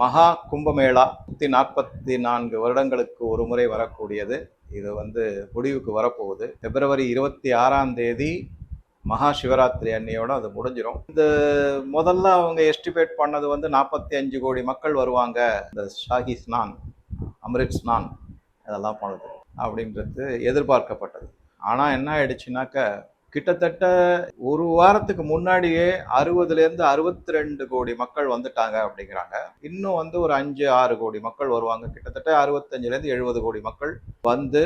மகா கும்பமேளா நூற்றி நாற்பத்தி நான்கு வருடங்களுக்கு ஒரு முறை வரக்கூடியது. இது வந்து முடிவுக்கு வரப்போகுது. பிப்ரவரி இருபத்தி ஆறாம் தேதி மகா சிவராத்திரி அன்னையோட அது முடிஞ்சிடும் இந்த முதல்ல அவங்க எஸ்டிமேட் பண்ணது வந்து நாற்பத்தி அஞ்சு கோடி மக்கள் வருவாங்க. இந்த ஷாஹி ஸ்நான் அம்ரித் ஸ்நான் இதெல்லாம் பண்ணுது அப்படின்றது எதிர்பார்க்கப்பட்டது. ஆனால் என்ன ஆயிடுச்சுனாக்க கிட்டத்தட்ட ஒரு வாரத்துக்கு முன்னாடியே அறுபதுலேருந்து அறுபத்தி ரெண்டு கோடி மக்கள் வந்துட்டாங்க அப்படிங்கிறாங்க. இன்னும் வந்து ஒரு அஞ்சு ஆறு கோடி மக்கள் வருவாங்க. கிட்டத்தட்ட அறுபத்தஞ்சுலேருந்து எழுபது கோடி மக்கள் வந்து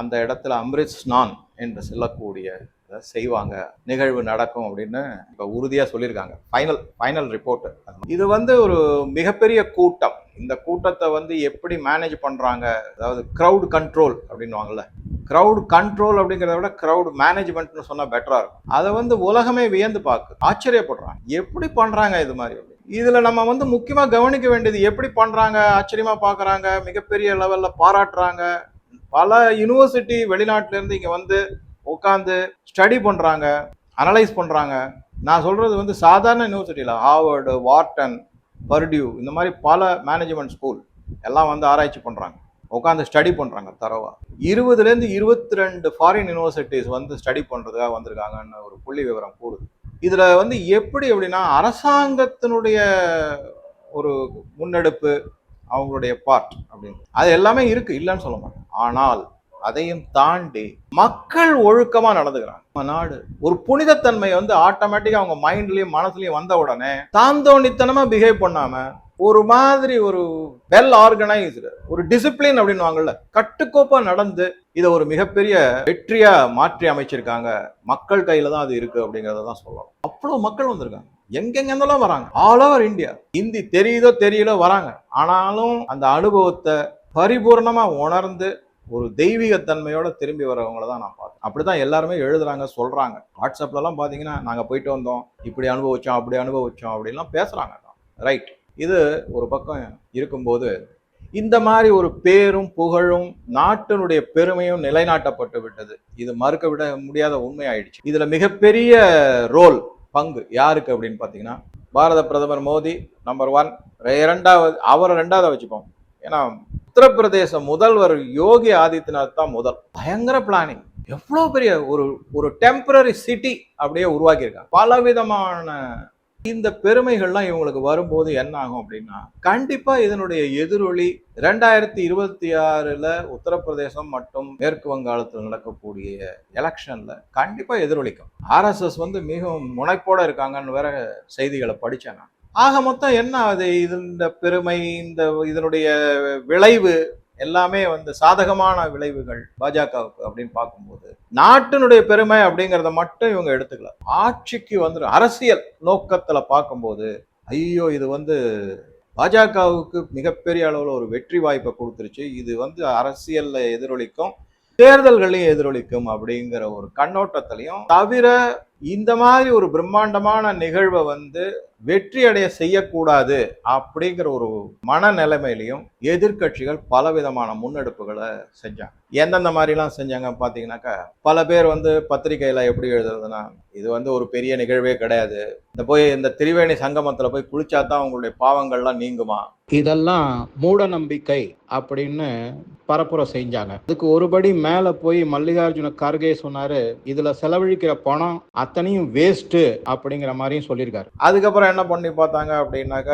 அந்த இடத்துல அம்ரித் ஸ்நான் என்று சொல்லக்கூடிய இதை செய்வாங்க. நிகழ்வு நடக்கும் அப்படின்னு இப்போ உறுதியாக சொல்லியிருக்காங்க. ஃபைனல் ஃபைனல் ரிப்போர்ட் இது வந்து ஒரு மிகப்பெரிய கூட்டம். இந்த கூட்டத்தை வந்து எப்படி மேனேஜ் பண்ணுறாங்க அதாவது க்ரௌட் கண்ட்ரோல் அப்படின்வாங்கல்ல க்ரௌட் கண்ட்ரோல் அப்படிங்கிறத விட க்ரௌட் மேனேஜ்மெண்ட்னு சொன்னால் பெட்டராக இருக்கும். அதை வந்து உலகமே வியந்து பார்க்கு ஆச்சரியப்படுறாங்க. எப்படி பண்ணுறாங்க இது மாதிரி இதில் நம்ம வந்து முக்கியமாக கவனிக்க வேண்டியது எப்படி பண்ணுறாங்க ஆச்சரியமாக பார்க்குறாங்க மிகப்பெரிய லெவலில் பாராட்டுறாங்க. பல யூனிவர்சிட்டி வெளிநாட்டிலேருந்து இங்கே வந்து உட்காந்து ஸ்டடி பண்ணுறாங்க அனலைஸ் பண்ணுறாங்க நான் சொல்கிறது வந்து சாதாரண யூனிவர்சிட்டியில் ஹார்வர்டு வார்டன் பர்டியூ இந்த மாதிரி பல மேனேஜ்மெண்ட் ஸ்கூல் எல்லாம் வந்து ஆராய்ச்சி பண்ணுறாங்க உட்காந்து ஸ்டடி பண்ணுறாங்க தரவா. இருபதுலேருந்து இருபத்தி ரெண்டு ஃபாரின் யூனிவர்சிட்டிஸ் வந்து ஸ்டடி பண்ணுறதுக்காக வந்திருக்காங்கன்னு ஒரு புள்ளி விவரம் கூடுது இதில் வந்து எப்படி அப்படின்னா அரசாங்கத்தினுடைய ஒரு முன்னெடுப்பு அவங்களுடைய பார்ட் அப்படின்னு. அது எல்லாமே இருக்குது இல்லைன்னு சொல்ல மாட்டேன். ஆனால் அதையும் தாண்டி மக்கள் ஒழுக்கமா நடந்துக்கிறாங்க. நம்ம நாடு ஒரு புனிதத்தன்மை வந்து ஆட்டோமேட்டிக்கா அவங்க மைண்ட்லயும் மனசுலயும் வந்த உடனே தாந்தோணித்தனமா பிஹேவ் பண்ணாம ஒரு மாதிரி ஒரு வெல் ஆர்கனைஸ்டு ஒரு டிசிப்ளின் அப்படின்னு வாங்கல. கட்டுக்கோப்பா நடந்து இதை ஒரு மிகப்பெரிய வெற்றியா மாற்றி அமைச்சிருக்காங்க. மக்கள் கையில தான் அது இருக்கு அப்படிங்கறத தான் சொல்லலாம் அவ்வளவு மக்கள் வந்திருக்காங்க. எங்கெங்க இருந்தாலும் வராங்க? ஆல் ஓவர் இந்தியா ஹிந்தி தெரியுதோ தெரியல வராங்க. ஆனாலும் அந்த அனுபவத்தை பரிபூர்ணமா உணர்ந்து ஒரு தெய்வீகத்தன்மையோட திரும்பி வரவங்கள தான் நான் பார்த்தேன். அப்படிதான் எல்லாருமே எழுதுறாங்க சொல்றாங்க. வாட்ஸ்அப்லலாம் பார்த்தீங்கன்னா நாங்கள் போயிட்டு வந்தோம். இப்படி அனுபவிச்சோம் அப்படி அனுபவிச்சோம் அப்படின்லாம் பேசுறாங்க. ரைட் இது ஒரு பக்கம் இருக்கும்போது இந்த மாதிரி ஒரு பேரும் புகழும் நாட்டினுடைய பெருமையும் நிலைநாட்டப்பட்டு விட்டது. இது மறுக்க விட முடியாத உண்மையாயிடுச்சு. இதுல மிகப்பெரிய ரோல் பங்கு யாருக்கு அப்படின்னு பார்த்தீங்கன்னா பாரத பிரதமர் மோடி நம்பர் ஒன் இரண்டாவது அவரை ரெண்டாவது வச்சுப்போம். ஏன்னா உத்தரப்பிரதேச முதல்வர் யோகி ஆதித்யநாத் தான் முதல். பயங்கர பிளானிங் எவ்வளோ பெரிய ஒரு ஒரு டெம்பரரி சிட்டி அப்படியே உருவாக்கியிருக்காங்க. பலவிதமான இந்த பெருமைகள்லாம் இவங்களுக்கு வரும்போது என்ன ஆகும் அப்படின்னா கண்டிப்பா இதனுடைய எதிரொலி ரெண்டாயிரத்தி இருபத்தி ஆறுல உத்தரப்பிரதேசம் மற்றும் மேற்கு வங்காளத்தில் நடக்கக்கூடிய எலெக்ஷன்ல கண்டிப்பா எதிரொலிக்கும். ஆர்எஸ்எஸ் வந்து மிகவும் முனைப்போட இருக்காங்கன்னு வேற செய்திகளை படித்தேன் நான். ஆக மொத்தம் என்ன அது இது இந்த பெருமை இந்த இதனுடைய விளைவு எல்லாமே வந்து சாதகமான விளைவுகள் பாஜகவுக்கு அப்படின்னு பார்க்கும்போது நாட்டினுடைய பெருமை அப்படிங்கிறத மட்டும் இவங்க எடுத்துக்கல. ஆட்சிக்கு வந்து அரசியல் நோக்கத்தில் பார்க்கும்போது ஐயோ இது வந்து பாஜகவுக்கு மிகப்பெரிய அளவில் ஒரு வெற்றி வாய்ப்பை கொடுத்துருச்சு. இது வந்து அரசியலில் எதிரொலிக்கும் தேர்தல்களையும் எதிரொலிக்கும் அப்படிங்கிற ஒரு கண்ணோட்டத்திலையும் தவிர இந்த மாதிரி ஒரு பிரம்மாண்டமான நிகழ்வை வந்து வெற்றி அடைய செய்யக்கூடாது அப்படிங்கிற ஒரு மனநிலைமையிலையும் எதிர்கட்சிகள் பலவிதமான முன்னெடுப்புகளை செஞ்சாங்க. எந்தெந்த மாதிரிலாம் செஞ்சாங்க பார்த்தீங்கன்னாக்கா பல பேர் வந்து பத்திரிகையில் எப்படி எழுதுறதுன்னா இது வந்து ஒரு பெரிய நிகழ்வே கிடையாது. இந்த போய் இந்த திரிவேணி சங்கமத்தில் போய் குளிச்சா தான் உங்களுடைய பாவங்கள்லாம் நீங்குமா? இதெல்லாம் மூட நம்பிக்கை அப்படின்னு பரப்புரை செஞ்சாங்க. அதுக்கு ஒருபடி மேல போய் மல்லிகார்ஜுன கார்கே சொன்னாரு இதுல செலவழிக்கிற பணம் அத்தனையும் வேஸ்ட்டு அப்படிங்கிற மாதிரியும் சொல்லியிருக்காரு. அதுக்கப்புறம் என்ன பண்ணி பார்த்தாங்க அப்படின்னாக்க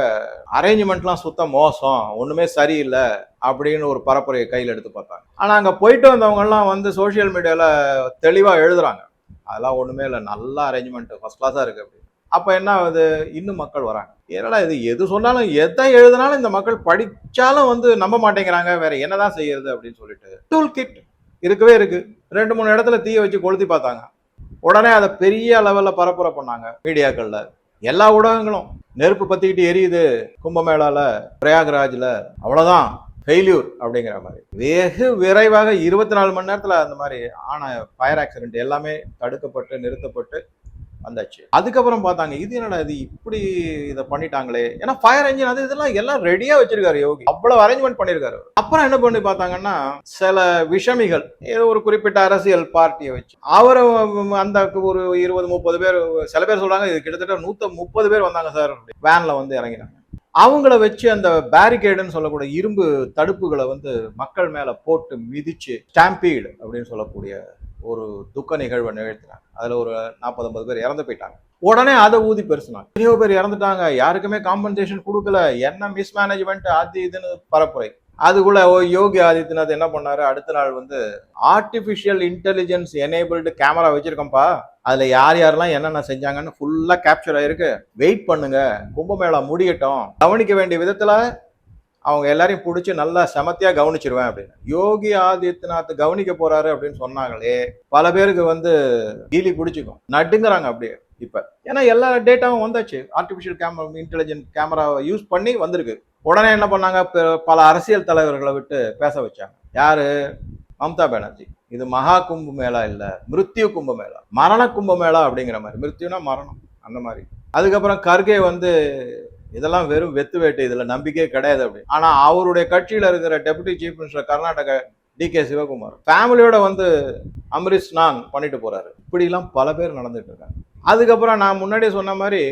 அரேஞ்ச்மெண்ட்லாம் சுத்த மோசம் ஒன்றுமே சரியில்லை அப்படின்னு ஒரு பரப்புரையை கையில் எடுத்து பார்த்தாங்க. ஆனால் அங்கே போயிட்டு வந்தவங்கலாம் வந்து சோஷியல் மீடியாவில் தெளிவாக எழுதுறாங்க. அதெல்லாம் ஒன்றுமே இல்லை நல்ல அரேஞ்ச்மெண்ட் ஃபஸ்ட் கிளாஸாக இருக்குது அப்படின்னு. அப்போ என்ன ஆகுது? இன்னும் மக்கள் வராங்க. ஏன்னா இது எது சொன்னாலும் எதை எழுதினாலும் இந்த மக்கள் படித்தாலும் வந்து நம்ப மாட்டேங்கிறாங்க வேற என்னதான் செய்யறது அப்படின்னு சொல்லிட்டு டூல் கிட் இருக்கவே இருக்கு. ரெண்டு மூணு இடத்துல தீய வச்சு கொளுத்தி பார்த்தாங்க. உடனே அதை பெரிய லெவலில் பரப்புரை பண்ணாங்க மீடியாக்கள்ல. எல்லா ஊடகங்களும். நெருப்பு பத்திக்கிட்டு எரியுது கும்பமேளால பிரயாக்ராஜ்ல. அவ்வளவுதான். ஃபெயில்யூர் அப்படிங்கிற மாதிரி. வெகு விரைவாக இருபத்தி நாலு மணி நேரத்தில் அந்த மாதிரி ஆன ஃபயர் ஆக்சிடென்ட் எல்லாமே தடுக்கப்பட்டு நிறுத்தப்பட்டு வந்தாச்சு. அதுக்கப்புறம் பார்த்தாங்க இது என்னடா இது இப்படி இதை பண்ணிட்டாங்களே. ஏன்னா ஃபயர் என்ஜின் அது இதெல்லாம் எல்லாம் ரெடியா வச்சிருக்காரு யோகி. அவ்வளவு அரேஞ்ச்மெண்ட் பண்ணிருக்காரு அப்புறம் என்ன பண்ணி பார்த்தாங்கன்னா சில விஷமிகள் ஏதோ ஒரு குறிப்பிட்ட அரசியல் பார்ட்டியை வச்சு. அவரை அந்த ஒரு இருபது முப்பது பேர் சில பேர் சொல்றாங்க இது கிட்டத்தட்ட நூத்த முப்பது பேர் வந்தாங்க சார். வேன்ல வந்து இறங்கினாங்க அவங்கள வச்சு அந்த பேரிகேடுன்னு சொல்லக்கூடிய இரும்பு தடுப்புகளை வந்து மக்கள் மேல போட்டு மிதிச்சு ஸ்டாம்பீடு அப்படின்னு சொல்லக்கூடிய ஒரு துக்க நிகழ்வை நிகழ்த்தினாங்க. அதில் ஒரு நாற்பது ஐம்பது பேர் இறந்து போயிட்டாங்க. உடனே அதை ஊதி பெருசுனாங்க எத்தனையோ பேர் இறந்துட்டாங்க. யாருக்குமே காம்பன்சேஷன் கொடுக்கல. என்ன மிஸ்மேனேஜ்மெண்ட் அது இதுன்னு பரப்புரை. அதுக்குள்ள யோகி ஆதித்யநாத் என்ன பண்ணாரு? அடுத்த நாள் வந்து ஆர்டிஃபிஷியல் இன்டெலிஜென்ஸ் எனேபிள்டு கேமரா வச்சிருக்கோம்ப்பா. அதுல யார் யாரெல்லாம் என்னென்ன செஞ்சாங்கன்னு ஃபுல்லா கேப்சர் ஆயிருக்கு. வெயிட் பண்ணுங்க. கும்பமேளா முடியட்டும். கவனிக்க வேண்டிய விதத்துல அவங்க எல்லாரையும் பிடிச்சி நல்லா செமத்தியாக கவனிச்சிருவேன் அப்படின்னு. யோகி ஆதித்யநாத் கவனிக்க போறாரு அப்படின்னு சொன்னாங்களே பல பேருக்கு வந்து கீலி பிடிச்சிக்கும். நட்டுங்கிறாங்க அப்படியே இப்போ. ஏன்னா எல்லா டேட்டாவும் வந்தாச்சு. ஆர்டிஃபிஷியல் கேமரா இன்டெலிஜென்ட் கேமராவை யூஸ் பண்ணி வந்திருக்கு. உடனே என்ன பண்ணாங்க? பல அரசியல் தலைவர்களை விட்டு பேச வச்சாங்க. யாரு? மம்தா பானர்ஜி. இது மகா கும்ப மேளா இல்லை மிருத்யு கும்ப மேளா. மரண கும்ப மேளா அப்படிங்கிற மாதிரி. மிருத்யுனா மரணம். அந்த மாதிரி. அதுக்கப்புறம் கர்கே வந்து இதெல்லாம் வெறும் வெத்து வேட்டு இதில் நம்பிக்கையே கிடையாது அப்படி. ஆனால் அவருடைய கட்சியில் இருக்கிற deputy chief minister Karnataka D K Shivakumar ஃபேமிலியோட வந்து அம்ரிஷ் நான் பண்ணிட்டு போறாரு. இப்படிலாம் பல பேர் நடந்துட்டு இருக்காங்க. அதுக்கப்புறம் நான் முன்னாடியே சொன்ன மாதிரி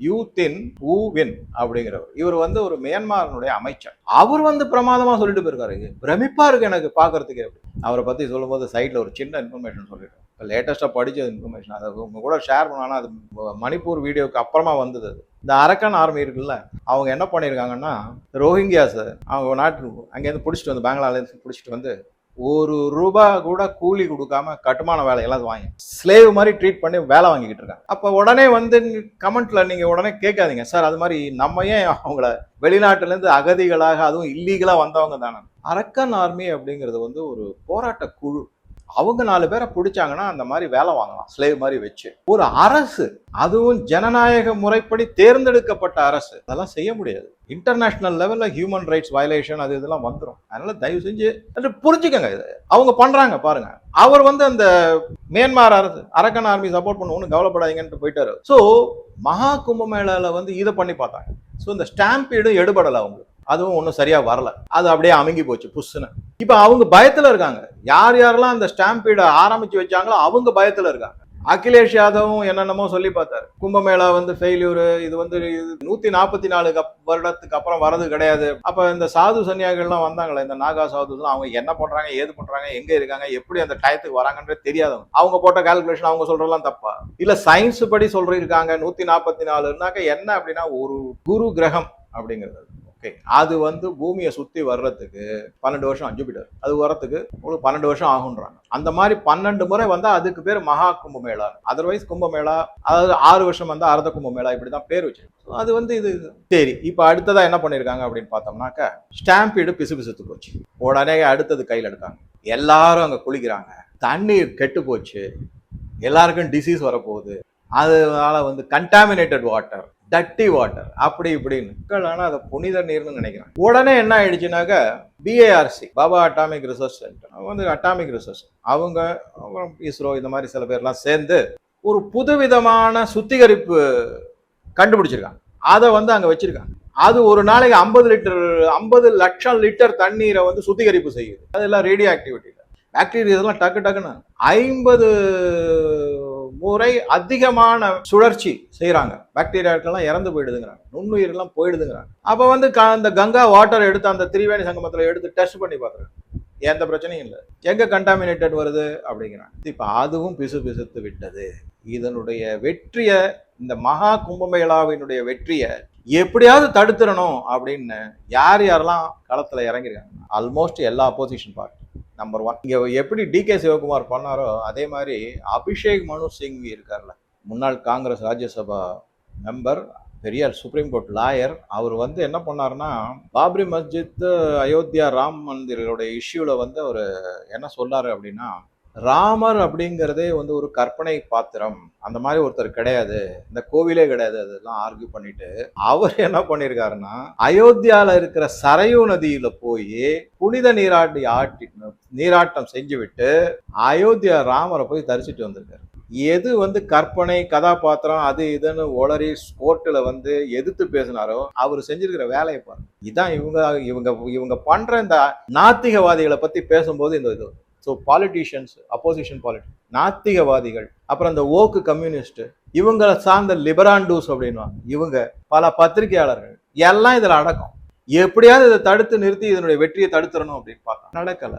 யூத்தின் ஊ வின் அப்படிங்கிறவர். இவர் வந்து ஒரு மியான்மாரனுடைய அமைச்சர். அவர் வந்து பிரமாதமா சொல்லிட்டு போயிருக்காரு. பிரமிப்பா இருக்கு எனக்கு பாக்குறதுக்கு. அவரை பத்தி சொல்லும்போது சைட்ல ஒரு சின்ன இன்ஃபர்மேஷன் சொல்லிட்டேன். இப்போ லேட்டஸ்ட்டாக படிச்ச இன்ஃபர்மேஷன் அதை உங்க கூட ஷேர் பண்ணானா அது மணிப்பூர் வீடியோக்கு அப்புறமா வந்தது இந்த அரக்கன் ஆர்மி இருக்குல்ல அவங்க என்ன பண்ணியிருக்காங்கன்னா ரோஹிங்கியாஸ் அவங்க நாட்டு அங்கேருந்து பிடிச்சிட்டு வந்து பெங்களாலேருந்து பிடிச்சிட்டு வந்து ஒரு ரூபா கூட கூலி கொடுக்காம கட்டுமான வேலையெல்லாம் வாங்கி ஸ்லேவ் மாதிரி ட்ரீட் பண்ணி வேலை வாங்கிக்கிட்டு இருக்காங்க. அப்போ உடனே வந்து கமெண்ட்ல நீங்க உடனே கேட்காதீங்க. சார் அது மாதிரி நம்ம ஏன் அவங்கள வெளிநாட்டிலேருந்து அகதிகளாக அதுவும் இல்லீகலாக வந்தவங்க தானே? அரக்கன் ஆர்மி அப்படிங்கிறது வந்து ஒரு போராட்ட குழு. அவங்க நாலு பேரை பிடிச்சாங்கன்னா அந்த மாதிரி வேலை வாங்கலாம் ஸ்லேவ் மாதிரி வச்சு. ஒரு அரசு அதுவும் ஜனநாயக முறைப்படி தேர்ந்தெடுக்கப்பட்ட அரசு. அதெல்லாம் செய்ய முடியாது. இன்டர்நேஷனல் லெவலில் ஹியூமன் ரைட்ஸ் வயலேஷன் அது இதெல்லாம் வந்துடும் அதனால தயவு செஞ்சு அது புரிஞ்சுக்கங்க இது. அவங்க பண்ணுறாங்க பாருங்க. அவர் வந்து அந்த மியான்மார் அரசு அரக்கன் ஆர்மி சப்போர்ட் பண்ணுவோம்னு கவலைப்படாதீங்கன்ட்டு போயிட்டாரு. ஸோ மகா கும்பமேளாவில் வந்து இதை பண்ணி பார்த்தாங்க. ஸோ இந்த ஸ்டாம்பீடு எடுபடலை அவங்களுக்கு. அதுவும் ஒன்றும் சரியாக வரல. அது அப்படியே அமுங்கி போச்சு புஷ்ஷுன்னு. இப்போ அவங்க பயத்தில் இருக்காங்க. யார் யாரெல்லாம் அந்த ஸ்டாம்பீடை ஆரம்பித்து வச்சாங்களோ அவங்க பயத்தில் இருக்காங்க. அகிலேஷ் யாதவும் என்னென்னமோ சொல்லி பார்த்தாரு. கும்பமேளா வந்து ஃபெயிலியூர் இது வந்து நூத்தி நாற்பத்தி நாலு கப் வருடத்துக்கு அப்புறம் வரது கிடையாது. அப்ப இந்த சாது சன்னியாகள்லாம் வந்தாங்களே இந்த நாகா சாதுலாம் அவங்க என்ன பண்றாங்க ஏது பண்றாங்க எங்க இருக்காங்க எப்படி அந்த டயத்துக்கு வராங்கன்றே தெரியாதவங்க. அவங்க போட்ட கால்குலேஷன் அவங்க சொல்றதெல்லாம் தப்பா? இல்ல சயின்ஸ் படி சொல்கிறிருக்காங்க நூத்தி நாற்பத்தி நாலுனாக்க என்ன அப்படின்னா ஒரு குரு கிரகம் அப்படிங்கிறது. அது வந்து பூமியை சுற்றி வர்றதுக்கு பன்னெண்டு வருஷம் அஞ்சு அது வரத்துக்கு ஒரு பன்னெண்டு வருஷம் ஆகுன்றாங்க. அந்த மாதிரி பன்னெண்டு முறை வந்தால் அதுக்கு பேர் மகா கும்பமேளா. அதர்வைஸ் கும்பமேளா அதாவது ஆறு வருஷம் வந்தால் அர்த்த கும்பமேளா இப்படிதான் பேர் வச்சு அது வந்து இது சரி இப்போ அடுத்ததாக என்ன பண்ணியிருக்காங்க அப்படின்னு பார்த்தோம்னாக்க ஸ்டாம்பீடு பிசு பிசுத்து போச்சு. உடனே அடுத்தது கையில் எடுத்தாங்க. எல்லாரும் அங்கே குளிக்கிறாங்க. தண்ணீர் கெட்டு போச்சு. எல்லாருக்கும் டிசீஸ் வரப்போகுது. அதனால வந்து கண்டாமினேட்டட் வாட்டர் டட்டி வாட்டர் அப்படி இப்படின்னு. மக்கள் ஆனால் அதை புனித நீர்னு நினைக்கிறாங்க. உடனே என்ன ஆயிடுச்சுனாக்க BARC Bhabha atomic research centre வந்து அட்டாமிக் ரிசர்ச் அவங்க அப்புறம் இஸ்ரோ இந்த மாதிரி சில பேர்லாம் சேர்ந்து ஒரு புதுவிதமான சுத்திகரிப்பு கண்டுபிடிச்சிருக்காங்க. அதை வந்து அங்கே வச்சிருக்காங்க. அது ஒரு நாளைக்கு ஐம்பது லிட்டர் ஐம்பது லட்சம் லிட்டர் தண்ணீரை வந்து சுத்திகரிப்பு செய்யுது. அதெல்லாம் ரேடியோ ஆக்டிவிட்டி பாக்டீரியா இதெல்லாம் டக்கு டக்குன்னு. ஐம்பது முறை அதிகமான சுழற்சி செய்கிறாங்க பாக்டீரியாக்கெல்லாம் இறந்து போயிடுதுங்கிறாங்க. நுண்ணுயிரெல்லாம் போயிடுதுங்கிறாங்க. அப்போ வந்து க- அந்த கங்கா வாட்டர் எடுத்து அந்த திரிவேணி சங்கமத்தில் எடுத்து டெஸ்ட் பண்ணி பார்க்குறாங்க. எந்த பிரச்சனையும் இல்லை. எங்கே கண்டாமினேட்டட் வருது அப்படிங்கிறாங்க. இப்போ அதுவும் பிசு பிசுத்து விட்டது. இதனுடைய வெற்றியை இந்த மகா கும்பமேளாவினுடைய வெற்றியை எப்படியாவது தடுத்துடணும் அப்படின்னு யார் யாரெல்லாம் களத்தில் இறங்கியிருக்காங்க? ஆல்மோஸ்ட் எல்லா அப்போசிஷன் பார்ட்டி நம்பர் ஒன் இங்கே எப்படி டி கே சிவகுமார் பண்ணாரோ அதே மாதிரி அபிஷேக் மனு சிங்வி இருக்கார்ல. முன்னாள் Congress Rajya Sabha member Periyar supreme court lawyer அவர் வந்து என்ன பண்ணாருன்னா பாப்ரி மஸ்ஜித் அயோத்தியா ராம் மந்திரோட இஷ்யூவில் வந்து அவர் என்ன சொன்னார் அப்படின்னா ராமர் அப்படிங்கிறதே வந்து ஒரு கற்பனை பாத்திரம். அந்த மாதிரி ஒருத்தர் கிடையாது. இந்த கோவிலே கிடையாது. அதெல்லாம் ஆர்கியூ பண்ணிட்டு அவர் என்ன பண்ணியிருக்காருன்னா அயோத்தியால இருக்கிற சரையு நதியில போய் புனித நீராட்டி ஆட்டி நீராட்டம் செஞ்சு விட்டு அயோத்தியா ராமரை போய் தரிசிட்டு வந்திருக்காரு. எது வந்து கற்பனை கதாபாத்திரம் அது இதுன்னு ஒளரி கோர்ட்டில் வந்து எதிர்த்து பேசினாரோ அவர் செஞ்சிருக்கிற வேலையை பாருங்க. இதான் இவங்க இவங்க இவங்க பண்ற இந்த நாத்திகவாதிகளை பத்தி பேசும்போது இந்த இது ஸோ பாலிட்டிஷியன்ஸ் அப்போசிஷன் பாலிட்டி நாத்திகவாதிகள் அப்புறம் இந்த ஓக்கு கம்யூனிஸ்ட் இவங்களை சார்ந்த லிபராண்டூஸ் அப்படின்வாங்க இவங்க பல பத்திரிகையாளர்கள் எல்லாம் இதுல அடக்கம். எப்படியாவது இதை தடுத்து நிறுத்தி இதனுடைய வெற்றியை தடுத்துடணும் அப்படின்னு பார்த்தா நடக்கல.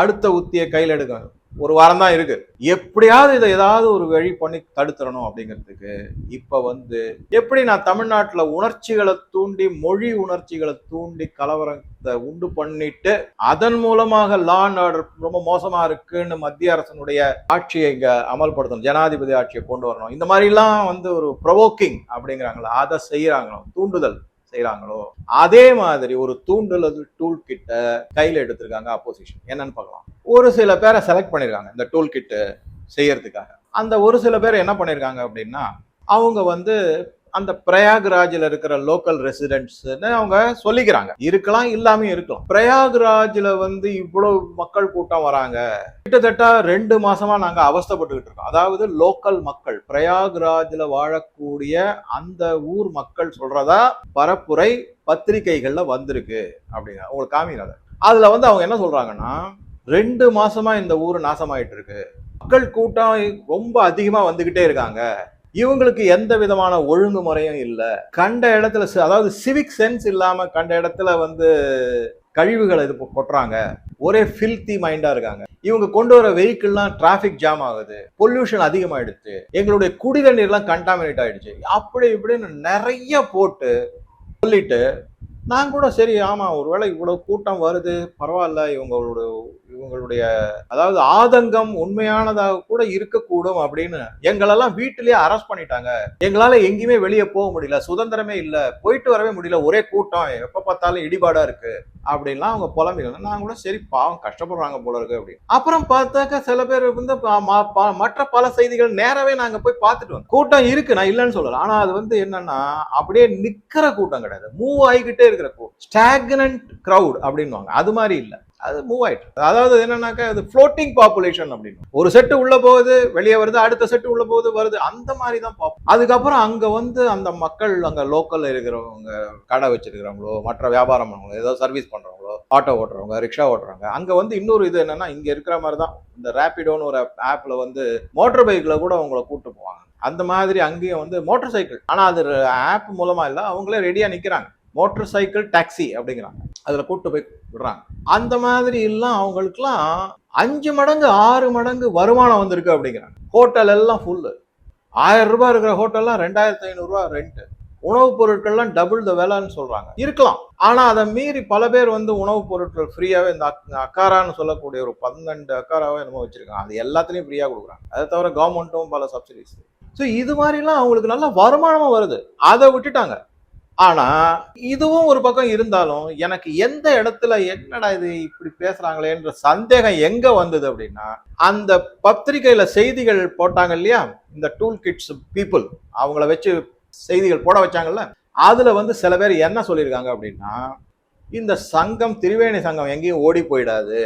அடுத்த உத்தியை கையில் எடுக்கணும் ஒரு வாரம் தான் இருக்கு. எப்படியாவது இதை ஏதாவது ஒரு வழி பண்ணி தடுத்துடணும் அப்படிங்கிறதுக்கு இப்ப வந்து எப்படி நான் தமிழ்நாட்டுல உணர்ச்சிகளை தூண்டி மொழி உணர்ச்சிகளை தூண்டி கலவரத்தை உண்டு பண்ணிட்டு அதன் மூலமாக லா அண்ட் ஆர்டர் ரொம்ப மோசமா இருக்குன்னு மத்திய அரசனுடைய ஆட்சியை இங்க அமல்படுத்தணும் ஜனாதிபதி ஆட்சியை கொண்டு வரணும். இந்த மாதிரிலாம் வந்து ஒரு ப்ரொவோக்கிங் அப்படிங்கிறாங்களா அதை செய்யறாங்களோ தூண்டுதல். செய்கிறாங்களோ அதே மாதிரி ஒரு தூண்டுதல் டூல் கிட்ட கையில் எடுத்திருக்காங்க அப்போசிஷன் என்னன்னு பார்க்கலாம். ஒரு சில பேரை செலக்ட் பண்ணியிருக்காங்க இந்த டூல் கிட்டு செய்யறதுக்காக. அந்த ஒரு சில பேர் என்ன பண்ணியிருக்காங்க அப்படின்னா அவங்க வந்து அந்த பிரயாக்ராஜில் இருக்கிற லோக்கல் ரெசிடென்ட்ஸ்னு அவங்க சொல்லிக்கிறாங்க. இருக்கலாம் இல்லாம இருக்கலாம். பிரயாக்ராஜில் வந்து இவ்வளோ மக்கள் கூட்டம் வராங்க. கிட்டத்தட்ட ரெண்டு மாசமா நாங்கள் அவஸ்தைப்பட்டுக்கிட்டு இருக்கோம். அதாவது லோக்கல் மக்கள் பிரயாக்ராஜில் வாழக்கூடிய அந்த ஊர் மக்கள் சொல்றதா பரப்புரை பத்திரிகைகளில் வந்திருக்கு அப்படிங்க உங்களுக்கு காமிக்கிறத அதில் வந்து அவங்க என்ன சொல்றாங்கன்னா ரெண்டு மாசமா இந்த ஊர் நாசமாயிட்டு இருக்கு. மக்கள் கூட்டம் ரொம்ப அதிகமாக வந்துக்கிட்டே இருக்காங்க. இவங்களுக்கு எந்த விதமான ஒழுங்குமுறையும் இல்லை. கண்ட இடத்துல அதாவது சிவிக் சென்ஸ் இல்லாம கண்ட இடத்துல வந்து கழிவுகளை இது கொட்டுறாங்க. ஒரே ஃபில்த்தி மைண்டா இருக்காங்க. இவங்க கொண்டு வர வெஹிக்கிள்லாம் டிராஃபிக் ஜாம் ஆகுது. பொல்யூஷன் அதிகமாயிடுச்சு. எங்களுடைய குடி தண்ணீர்லாம் கண்டாமினேட் ஆயிடுச்சு. அப்படி இப்படின்னு நிறைய போட்டு சொல்லிட்டு நான் கூட சரி ஆமாம் ஒருவேளை இவ்வளோ கூட்டம் வருது பரவாயில்ல இவங்களோட இவங்களுடைய அதாவது ஆதங்கம் உண்மையானதாக கூட இருக்கக்கூடும் அப்படின்னு எங்களெல்லாம் வீட்டிலேயே அரெஸ்ட் பண்ணிட்டாங்க. எங்களால் எங்கேயுமே வெளியே போக முடியல சுதந்திரமே இல்லை போயிட்டு வரவே முடியல ஒரே கூட்டம் எப்போ பார்த்தாலும் இடிபாடாக இருக்குது அப்படின்லாம் அவங்க புலம்பிக்கணும் நான் கூட சரி பாவம் கஷ்டப்படுறாங்க போல இருக்கு அப்படின்னு. அப்புறம் பார்த்தாக்கா சில பேர் வந்து ம- ப- மற்ற பல செய்திகள் நேரவே நாங்க போய் பார்த்துட்டு வந்தோம். கூட்டம் இருக்கு நான் இல்லைன்னு சொல்லல. ஆனா அது வந்து என்னன்னா அப்படியே நிக்கிற கூட்டம் கிடையாது. மூவ் ஆகிக்கிட்டே இருக்கு. இருக்கிறப்போ ஸ்டாக்னன்ட் க்ரௌட் அப்படின்னுவாங்க. அது மாதிரி இல்லை. அது மூவ் ஆயிட்டு அதாவது என்னன்னாக்கா அது ஃப்ளோட்டிங் பாப்புலேஷன் அப்படின்னு ஒரு செட்டு உள்ள போகுது வெளியே வருது அடுத்த செட்டு உள்ள போகுது வருது. அந்த மாதிரி தான் பார்ப்போம் அதுக்கப்புறம் அங்க வந்து அந்த மக்கள் அங்க லோக்கல்ல இருக்கிறவங்க கடை வச்சிருக்கிறவங்களோ மற்ற வியாபாரம் பண்ணவங்களோ ஏதோ சர்வீஸ் பண்றவங்களோ ஆட்டோ ஓட்டுறவங்க ரிக்ஷா ஓட்டுறவங்க அங்க வந்து இன்னொரு இது என்னன்னா இங்க இருக்கிற மாதிரி தான். இந்த ரேபிடோன்னு ஒரு ஆப்ல வந்து மோட்டர் பைக்ல கூட அவங்கள கூட்டு போவாங்க. அந்த மாதிரி அங்கேயும் வந்து மோட்டர் சைக்கிள் ஆனா அது ஆப் மூலமா இல்ல அவங்களே ரெடியா நிக்கிறாங்க. மோட்டர் சைக்கிள் டாக்ஸி அப்படிங்கிறாங்க. அதில் கூட்டு போய் விடுறாங்க. அந்த மாதிரி எல்லாம் அவங்களுக்குலாம் அஞ்சு மடங்கு ஆறு மடங்கு வருமானம் வந்திருக்கு அப்படிங்கிறாங்க. ஹோட்டல் எல்லாம் ஃபுல்லு ஆயிரம் ரூபாய் இருக்கிற ஹோட்டல்லாம் ரெண்டாயிரத்தி ஐநூறுரூவா ரெண்ட்டு உணவுப் பொருட்கள்லாம் டபுள் த விலைன்னு சொல்கிறாங்க இருக்கலாம். ஆனால் அதை மீறி பல பேர் வந்து உணவுப் பொருட்கள் ஃப்ரீயாகவே இந்த அக்காரான்னு சொல்லக்கூடிய ஒரு பன்னெண்டு அக்காராவே என்னமோ வச்சுருக்காங்க. அது எல்லாத்துலேயும் ஃப்ரீயாக கொடுக்குறாங்க. அதை தவிர கவர்மெண்ட்டும் பல சப்சிடிஸ் ஸோ இது மாதிரிலாம் அவங்களுக்கு நல்ல வருமானமும் வருது. அதை விட்டுட்டாங்க. ஆனா இதுவும் ஒரு பக்கம் இருந்தாலும் எனக்கு எந்த இடத்துல என்னடா இது இப்படி பேசுறாங்களேன்ற சந்தேகம் எங்க வந்தது அப்படின்னா அந்த பத்திரிகையில செய்திகள் போட்டாங்க இல்லையா? இந்த டூல் கிட்ஸ் பீப்புள் அவங்கள வச்சு செய்திகள் போட வச்சாங்கல்ல? அதுல வந்து சில பேர் என்ன சொல்லியிருக்காங்க அப்படின்னா இந்த சங்கம் திரிவேணி சங்கம் எங்கேயும் ஓடி போயிடாது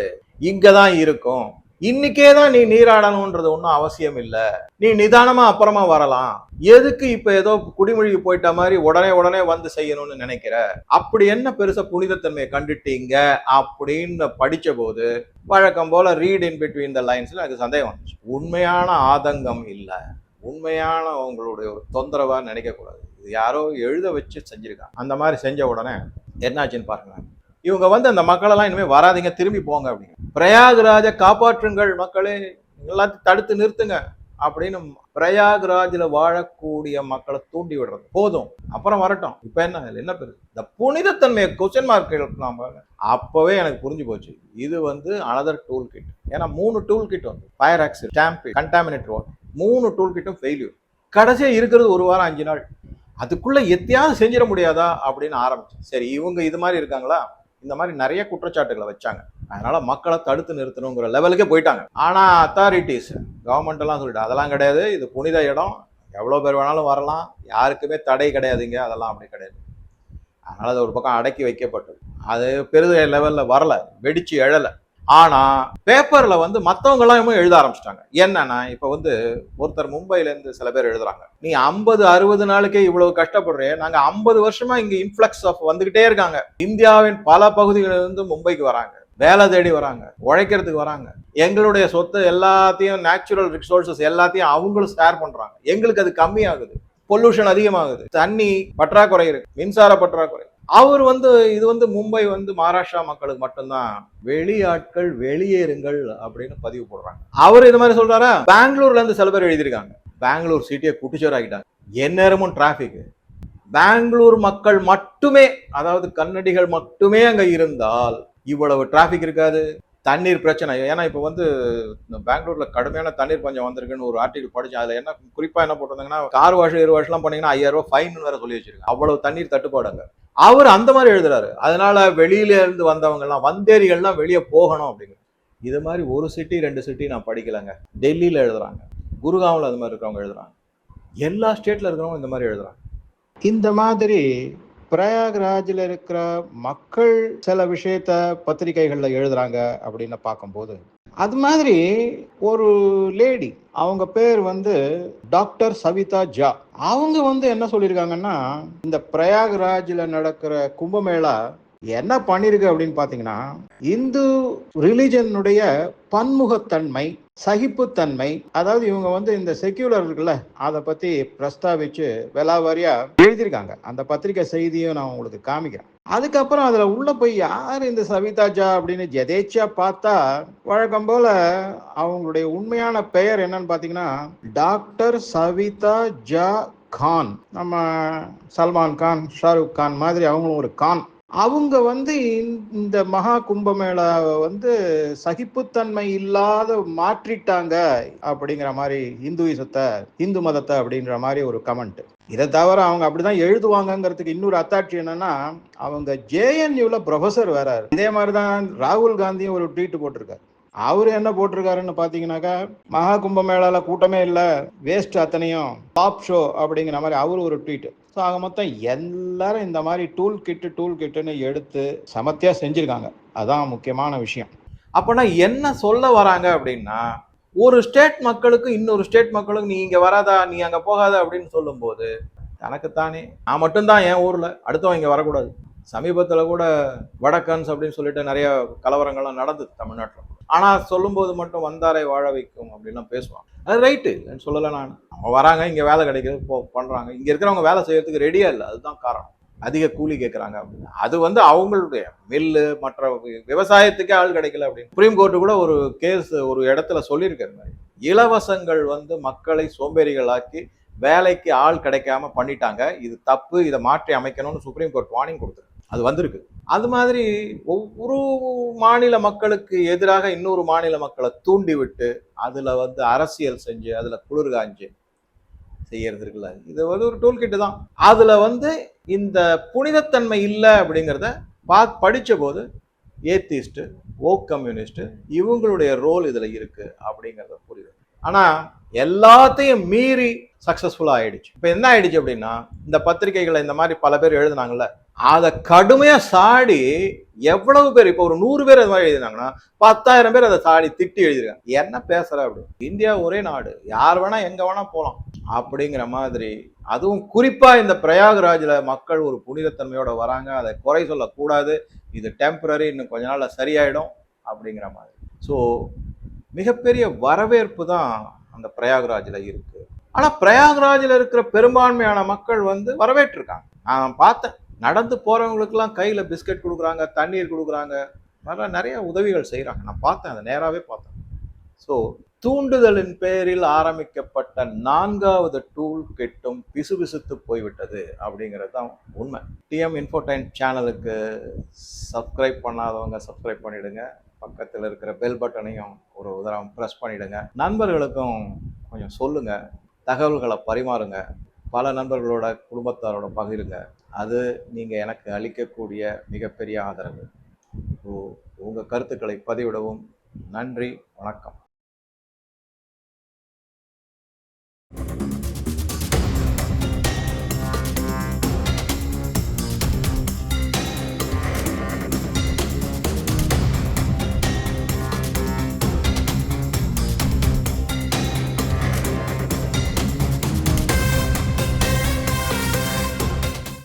இங்கதான் இருக்கும் இன்னைக்கே தான் நீ நீராடணும்ன்றது ஒன்றும் அவசியம் இல்லை நீ நிதானமா அப்புறமா வரலாம். எதுக்கு இப்ப ஏதோ குடிமொழிக்கு போயிட்ட மாதிரி உடனே உடனே வந்து செய்யணும்னு நினைக்கிற? அப்படி என்ன பெருசா புனிதத்தன்மையை கண்டுட்டீங்க? அப்படின்னு படிச்ச போது வழக்கம் போல ரீட் இன் பிட்வீன் த லைன்ஸ்ல எனக்கு சந்தேகம் வந்துச்சு. உண்மையான ஆதங்கம் இல்லை. உண்மையான உங்களுடைய ஒரு தொந்தரவா நினைக்கக்கூடாது. இது யாரோ எழுத வச்சு செஞ்சிருக்காங்க அந்த மாதிரி செஞ்ச உடனே என்னாச்சுன்னு பாருங்க இவங்க வந்து அந்த மக்களெல்லாம் இனிமேல் வராதீங்க திரும்பி போங்க அப்படின்னு. பிரயாகராஜ காப்பாற்றுங்கள் மக்களே எல்லாத்தையும் தடுத்து நிறுத்துங்க அப்படின்னு பிரயாகராஜில் வாழக்கூடிய மக்களை தூண்டி விடுறது. போதும். அப்புறம் வரட்டும். இப்ப என்ன? இதுல என்ன பெருசு இந்த புனிதத்தன்மையை கொஸ்டின் மார்க் எழுப்பலாம் பாருங்க. அப்பவே எனக்கு புரிஞ்சு போச்சு. இது வந்து அனதர் டூல் கிட் ஏன்னா மூணு டூல் கிட் வந்து. Fire acid stamp contaminate what மூணு டூல் கிட்டும் ஃபெயில்யூர் கடைசியாக இருக்கிறது ஒரு வாரம் அஞ்சு நாள். அதுக்குள்ளே எத்தையாவது செஞ்சிட முடியாதா அப்படின்னு ஆரம்பிச்சு சரி இவங்க இது மாதிரி இருக்காங்களா? இந்த மாதிரி நிறைய குற்றச்சாட்டுகளை வச்சாங்க. அதனால மக்களை தடுத்து நிறுத்தணுங்கிற லெவலுக்கே போயிட்டாங்க. ஆனால் அத்தாரிட்டிஸ் கவர்மெண்ட் எல்லாம் சொல்லிட்டு அதெல்லாம் கிடையாது. இது புனித இடம். எவ்வளோ பேர் வேணாலும் வரலாம். யாருக்குமே தடை கிடையாதுங்க. அதெல்லாம் அப்படி கிடையாது. அதனால் அது ஒரு பக்கம் அடக்கி வைக்கப்பட்டது. அது பெரிய லெவலில் வரல. வெடித்து எழலை. ஆனா பேப்பர்ல வந்து மற்றவங்களாம் எழுத ஆரம்பிச்சிட்டாங்க. என்னன்னா இப்ப வந்து ஒருத்தர் மும்பைல இருந்து சில பேர் எழுதுறாங்க. நீ ஐம்பது அறுபது நாளுக்கே இவ்வளவு கஷ்டப்படுறே நாங்க ஐம்பது வருஷமா இங்க இன்ஃபிளக்ஸ் ஆஃப் வந்துகிட்டே இருக்காங்க. இந்தியாவின் பல பகுதிகளில் இருந்து மும்பைக்கு வராங்க. வேலை தேடி வராங்க. உழைக்கிறதுக்கு வராங்க. எங்களுடைய சொத்து எல்லாத்தையும் நேச்சுரல் ரிசோர்சஸ் எல்லாத்தையும் அவங்களும் ஷேர் பண்றாங்க. எங்களுக்கு அது கம்மியாகுது. பொல்யூஷன் அதிகமாகுது. தண்ணி பற்றாக்குறை இருக்கு. மின்சார பற்றாக்குறை. அவர் வந்து இது வந்து மும்பை வந்து மகாராஷ்டிரா மக்களுக்கு மட்டும்தான். வெளியாட்கள் வெளியேறுங்கள் அப்படின்னு பதிவு போடுறாங்க. அவர் இது மாதிரி சொல்றாரா? பெங்களூர்ல இருந்து சில பேர் எழுதியிருக்காங்க. பெங்களூர் சிட்டியை குட்டிச்சோர் ஆகிட்டாங்க எந்நேரமும் டிராஃபிக் பெங்களூர் மக்கள் மட்டுமே அதாவது கன்னடிகள் மட்டுமே அங்க இருந்தால் இவ்வளவு டிராஃபிக் இருக்காது. தண்ணீர் பிரச்சனை. ஏன்னா இப்போ வந்து இந்த பெங்களூர்ல கடுமையான தண்ணீர் பஞ்சம் வந்திருக்குன்னு ஒரு ஆர்டிகல் படிச்சு அதுல என்ன குறிப்பா என்ன போட்டிருந்தாங்கன்னா கார் வாஷ் ஏறு வாஷ்லாம் பண்ணீங்கன்னா ஐயாயிரம் ரூபாய் ஃபைன் வேற சொல்லி வச்சிருக்காங்க. அவ்வளவு தண்ணீர் தட்டுப்பாடு அங்கே. அவர் அந்த மாதிரி எழுதுறாரு. அதனால வெளியில இருந்து வந்தவங்கலாம் வந்தேரிகள்லாம் வெளியே போகணும் அப்படிங்கிற. இது மாதிரி ஒரு சிட்டி ரெண்டு சிட்டி நான் படிக்கலைங்க. டெல்லியில் எழுதுறாங்க. குருகாவில் அது மாதிரி இருக்கிறவங்க எழுதுறாங்க. எல்லா ஸ்டேட்ல இருக்கிறவங்க இந்த மாதிரி எழுதுறாங்க. இந்த மாதிரி பிரயாக்ராஜில் இருக்கிற மக்கள் சில விஷயத்த பத்திரிகைகளில் எழுதுறாங்க அப்படின்னு பார்க்கும்போது அது மாதிரி ஒரு லேடி அவங்க பேர் வந்து டாக்டர் சவிதா ஜா. அவங்க வந்து என்ன சொல்லியிருக்காங்கன்னா இந்த பிரயாக்ராஜில் நடக்கிற கும்பமேளா என்ன பண்ணிருக்கு அப்படின்னு பார்த்தீங்கன்னா இந்து ரிலிஜனுடைய பன்முகத்தன்மை சகிப்புத்தன்மை அதாவது இவங்க வந்து இந்த செக்யூலர் இருக்குல்ல அதை பத்தி பிரஸ்தாபிச்சு விலாவாரியா எழுதியிருக்காங்க. அந்த பத்திரிகை செய்தியும் நான் உங்களுக்கு காமிக்கிறேன். அதுக்கப்புறம் அதுல உள்ள போய் யார் இந்த சவிதா ஜா அப்படின்னு எதேச்சியா பார்த்தா வழக்கம் போல அவங்களுடைய உண்மையான பெயர் என்னன்னு பாத்தீங்கன்னா டாக்டர் சவிதா ஜா கான். நம்ம சல்மான் கான் ஷாருக் கான் மாதிரி அவங்களும் ஒரு கான். அவங்க வந்து இந்த- மகா கும்பமேளாவை வந்து சகிப்புத்தன்மை இல்லாத மாற்றிட்டாங்க அப்படிங்கிற மாதிரி இந்துயிசத்தை இந்து மதத்தை அப்படின்ற மாதிரி ஒரு கமெண்ட் இதை தவிர அவங்க அப்படிதான் எழுதுவாங்கங்கிறதுக்கு இன்னொரு அத்தாட்சி என்னன்னா அவங்க ஜேஎன்யூல ப்ரொஃபஸர் வேறாரு இதே மாதிரி தான் ராகுல் காந்தியும் ஒரு ட்வீட் போட்டிருக்காரு. அவரு என்ன போட்டிருக்காருன்னு பாத்தீங்கன்னாக்கா மகா கும்பமேளால கூட்டமே இல்ல வேஸ்ட் அத்தனையும் டாப் ஷோ அப்படிங்கிற மாதிரி அவரு ஒரு ட்வீட் ஸோ ஆக மொத்தம் எல்லாரும் இந்த மாதிரி டூல் கிட்டு டூல் கிட்டுன்னு எடுத்து சமத்தியா செஞ்சிருக்காங்க. அதான் முக்கியமான விஷயம். அப்பனா என்ன சொல்ல வராங்க அப்படின்னா ஒரு ஸ்டேட் மக்களுக்கு இன்னொரு ஸ்டேட் மக்களுக்கு நீ இங்கே வராதா நீ அங்கே போகாத அப்படின்னு சொல்லும்போது தனக்குத்தானே. நான் மட்டும்தான் என் ஊரில் அடுத்தவன் இங்கே வரக்கூடாது. சமீபத்தில் கூட வடக்கன்ஸ் அப்படின்னு சொல்லிட்டு நிறைய கலவரங்கள்லாம் நடந்தது தமிழ்நாட்டில். ஆனால் சொல்லும்போது மட்டும் வந்தாரை வாழ வைக்கும் அப்படின்லாம் பேசுவாங்க. அது ரைட்டு சொல்லலை நான். அவங்க வராங்க இங்கே வேலை கிடைக்கிறது போ பண்ணுறாங்க இங்கே இருக்கிறவங்க வேலை செய்யறதுக்கு ரெடியாக இல்லை. அதுதான் காரணம். அதிக கூலி கேட்குறாங்க அப்படின்னு. அது வந்து அவங்களுடைய மில்லு மற்ற விவசாயத்துக்கே ஆள் கிடைக்கல அப்படின்னு. சுப்ரீம் கோர்ட்டு கூட ஒரு கேஸ் ஒரு இடத்துல சொல்லியிருக்காரு மாதிரி. இலவசங்கள் வந்து மக்களை சோம்பேறிகளாக்கி வேலைக்கு ஆள் கிடைக்காம பண்ணிட்டாங்க. இது தப்பு. இதை மாற்றி அமைக்கணும்னு சுப்ரீம் கோர்ட் வார்னிங் கொடுத்துருக்கு. அது வந்திருக்கு. அது மாதிரி ஒவ்வொரு மாநில மக்களுக்கு எதிராக இன்னொரு மாநில மக்களை தூண்டி விட்டு வந்து அரசியல் செஞ்சு அதில் குளிர் காஞ்சு செய்யறது இருக்குல்ல. இது வந்து ஒரு டூல் கிட்டு தான். அதில் வந்து இந்த புனிதத்தன்மை இல்லை அப்படிங்கிறத பா படித்த போது ஏத்திஸ்ட்டு ஓ கம்யூனிஸ்ட்டு இவங்களுடைய ரோல் இதில் இருக்குது அப்படிங்கிறத புரியுது. ஆனால் எல்லாத்தையும் மீறி சக்ஸஸ்ஃபுல்லாக ஆயிடுச்சு. இப்போ என்ன ஆயிடுச்சு அப்படின்னா இந்த பத்திரிகைகளை இந்த மாதிரி பல பேர் எழுதுனாங்கல்ல அதை கடுமையாக சாடி எவ்வளவு பேர் இப்போ ஒரு நூறு பேர் அது மாதிரி எழுதினாங்கன்னா பத்தாயிரம் பேர் அதை சாடி திட்டி எழுதிருக்காங்க என்ன பேசுற அப்படி? இந்தியா ஒரே நாடு. யார் வேணா எங்க வேணா போகலாம் அப்படிங்கிற மாதிரி அதுவும் குறிப்பா இந்த பிரயாக்ராஜில் மக்கள் ஒரு புனிதத்தன்மையோட வராங்க. அதை குறை சொல்லக்கூடாது. இது டெம்பரரி இன்னும் கொஞ்ச நாள்ல சரியாயிடும் அப்படிங்கிற மாதிரி. ஸோ மிகப்பெரிய வரவேற்பு தான் அந்த பிரயாக்ராஜில் இருக்கு. ஆனால் பிரயாக்ராஜில் இருக்கிற பெரும்பான்மையான மக்கள் வந்து வரவேற்றிருக்காங்க. நான் பார்த்தேன். நடந்து போகிறவங்களுக்குலாம் கையில் பிஸ்கட் கொடுக்குறாங்க தண்ணீர் கொடுக்குறாங்க. மாதிரி நிறைய உதவிகள் செய்கிறாங்க நான் பார்த்தேன் அதை நேராகவே பார்த்தேன். ஸோ தூண்டுதலின் பேரில் ஆரம்பிக்கப்பட்ட நான்காவது டூல் கெட்டும் பிசுபிசுத்து போய்விட்டது அப்படிங்கிறது தான் உண்மை. டிஎம் இன்ஃபோடைன் சேனலுக்கு சப்ஸ்கிரைப் பண்ணாதவங்க சப்ஸ்கிரைப் பண்ணிவிடுங்க பக்கத்தில் இருக்கிற பெல் பட்டனையும் ஒரு உதரம் ப்ரெஸ் பண்ணிவிடுங்க நண்பர்களுக்கும் கொஞ்சம் சொல்லுங்கள் தகவல்களை பரிமாறுங்க. பல நண்பர்களோட குடும்பத்தாரோட பகிருங்க. அது நீங்கள் எனக்கு அளிக்கக்கூடிய மிகப்பெரிய ஆதரவு. உங்கள் கருத்துக்களை பதிவிடவும் நன்றி வணக்கம்.